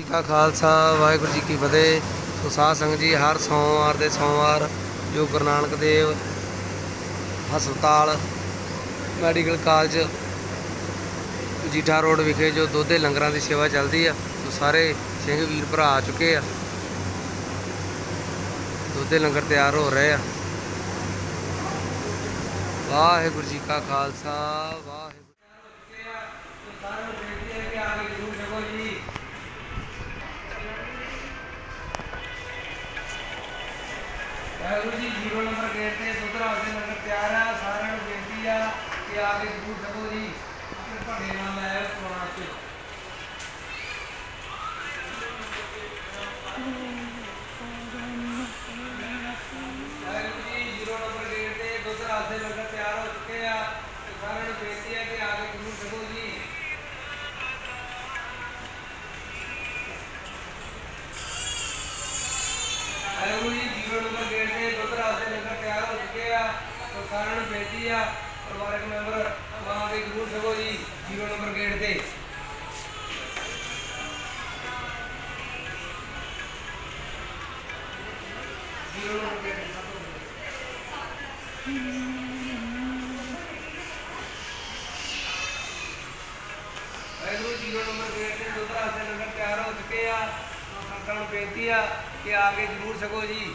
ਜੀ ਕਾ ਖਾਲਸਾ, ਵਾਹਿਗੁਰੂ ਜੀ ਕੀ ਫਤਿਹ। ਸੋ ਸਾਧ ਸੰਗਤ ਜੀ, ਹਰ ਸੋਮਵਾਰ ਦੇ ਸੋਮਵਾਰ ਜੋ ਗੁਰੂ ਨਾਨਕ ਦੇਵ ਹਸਪਤਾਲ, ਮੈਡੀਕਲ ਕਾਲਜ, ਜੀਠਾ ਰੋਡ ਵਿਖੇ ਜੋ ਦੁੱਧ ਦੇ ਲੰਗਰਾਂ ਦੀ ਸੇਵਾ ਚੱਲਦੀ ਆ, ਸੋ ਸਾਰੇ ਸਿੰਘ ਵੀਰ ਭਰਾ ਆ ਚੁੱਕੇ ਆ। ਦੁੱਧ ਦੇ ਲੰਗਰ ਤਿਆਰ ਹੋ ਰਹੇ ਆ। ਵਾਹਿਗੁਰੂ ਜੀ ਕਾ Khalsa, Waheguru Waheguru ji zero number gate ਤੇ ਦੁੱਧ ਦੇ ਲੰਗਰ ਤਿਆਰ ਆ। ਸਾਰਿਆਂ ਨੂੰ ਬੇਨਤੀ ਆ ਕਿ ਆ ਕੇ ਜ਼ਰੂਰ ਛਕੋ ਜੀ ਆਪਣੇ ਭੱਡੇ ਨਾਲ ਲੈ ਪੁਰਾਣਾ ਤੇ Waheguru ji zero number gate ਤੇ ਦੁੱਧ ਦੇ ਲੰਗਰ ਤਿਆਰ ਹੋ ਚੁੱਕੇ ਆ। ਵਾਹਿਗੁਰੂ ਨੰਬਰ ਗੇਟ ਤੇ ਦੁੱਧ ਰਾਜ ਦੇ ਲੰਗਰ ਤਿਆਰ ਹੋ ਚੁੱਕੇ ਆ। ਤੇ ਸਾਰਿਆਂ ਨੂੰ ਬੇਨਤੀ ਆ, ਪਰਿਵਾਰਕ ਮੈਂਬਰ ਮਾਂ ਕੇ ਜ਼ਰੂਰ ਛਕੋ ਜੀ, ਜੀਰੋ ਨੰਬਰ ਗੇਟ ਤੇ। ਜੀਰੋ ਨੰਬਰ ਗੇਟ ਤੇ ਜੀਰੋ ਨੰਬਰ ਗੇਟ ਤੇ ਦੁੱਧ ਰਾਜ ਦੇ ਲੰਗਰ ਤਿਆਰ ਹੋ ਚੁੱਕੇ ਆ। ਸੰਗਤਾਂ ਨੂੰ ਬੇਨਤੀ ਆ ਕਿ ਆ ਕੇ ਜ਼ਰੂਰ ਛਕੋ ਜੀ।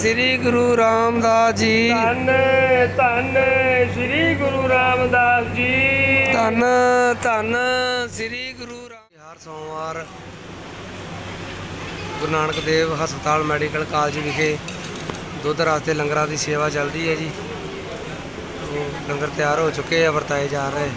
ਸ੍ਰੀ ਗੁਰੂ ਰਾਮਦਾਸ ਜੀ। ਧੰਨ ਧੰਨ ਸ੍ਰੀ ਗੁਰੂ ਰਾਮਦਾਸ ਜੀ। ਧੰਨ ਧੰਨ ਸ੍ਰੀ ਗੁਰੂ ਰਾਮ ਹਰ ਸੋਮਵਾਰ ਗੁਰੂ ਨਾਨਕ ਦੇਵ ਹਸਪਤਾਲ ਮੈਡੀਕਲ ਕਾਲਜ ਵਿਖੇ ਦੁੱਧ ਰਾਸਤੇ ਲੰਗਰਾਂ ਦੀ ਸੇਵਾ ਚੱਲਦੀ ਹੈ ਜੀ। ਲੰਗਰ ਤਿਆਰ ਹੋ ਚੁੱਕੇ ਆ ਵਰਤਾਏ ਜਾ ਰਹੇ।